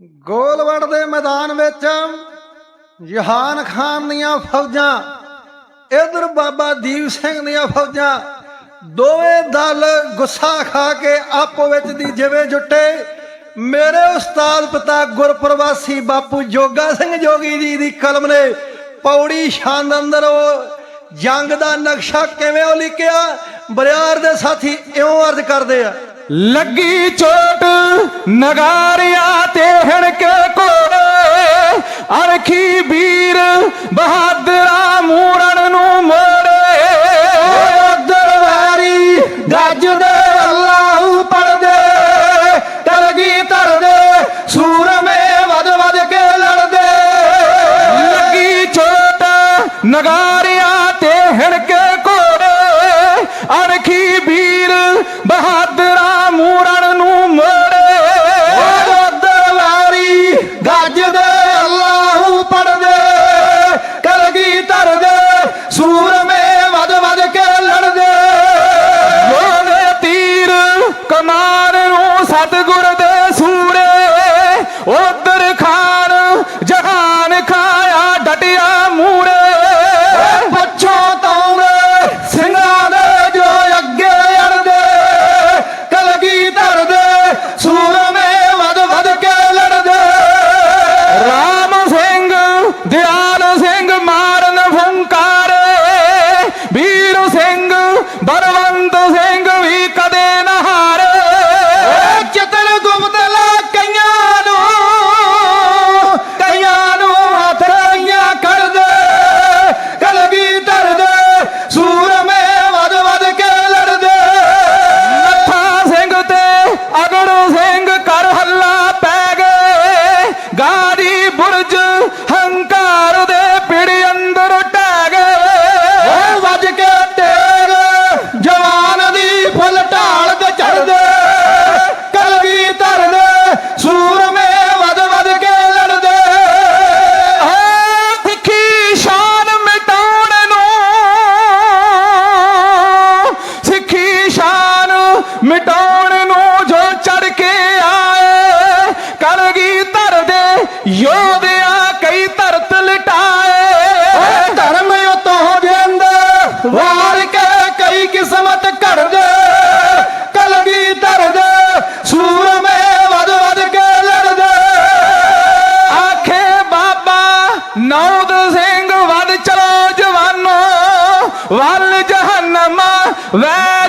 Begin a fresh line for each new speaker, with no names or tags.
ਗੋਲਵੜ ਦੇ ਮੈਦਾਨ ਵਿੱਚ ਜਹਾਨ ਖਾਨ ਦੀਆਂ ਫੌਜਾਂ, ਇਧਰ ਬਾਬਾ ਦੀਪ ਸਿੰਘ ਦੀਆਂ ਫੌਜਾਂ, ਦੋਵੇਂ ਦਲ ਗੁੱਸਾ ਖਾ ਕੇ ਆਪੋ ਵਿੱਚ ਦੀ ਜਿਵੇਂ ਜੁੱਟੇ। ਮੇਰੇ ਉਸਤਾਦ ਪਿਤਾ ਗੁਰਪ੍ਰਵਾਸੀ ਬਾਪੂ ਜੋਗਾ ਸਿੰਘ ਜੋਗੀ ਜੀ ਦੀ ਕਲਮ ਨੇ ਪੌੜੀ ਸ਼ਾਨ ਅੰਦਰ ਉਹ ਜੰਗ ਦਾ ਨਕਸ਼ਾ ਕਿਵੇਂ ਉਲੀਕਿਆ ਬਰਿਆਰ ਦੇ ਸਾਥੀ ਇਉਂ ਅਰਜ਼ ਕਰਦੇ ਆ।
ਲੱਗੀ ਚੋਟ, ਨਗਾਰਿਆ ਤੇ ਹਣ ਕੇ ਕੋੜੇ ਅਰਖੀ ਵੀਰ ਬਹਾਦਰਾ ਮੂਰਣ ਨੂੰ ਮੋੜੇ। ਦਰਵਾਰੀ ਗੱਜਦੇ ਅੱਲਾਹ ਪੜਦੇ ਤਲਗੀ ਤਰਦੇ ਸੂਰਮੇ ਵਦ ਵਦ ਕੇ ਲੜਦੇ। ਲੱਗੀ ਚੋਟ, ਨਗਾਰਿਆ ਸਤਗੁਰ ਦੇ ਸੂਰੇ ਉਹ ਨੌਦ ਸਿੰਘ ਵੱਧ ਚਲੋ ਜਵਾਨੋ ਵੱਲ ਜਹਨਮ ਵੈ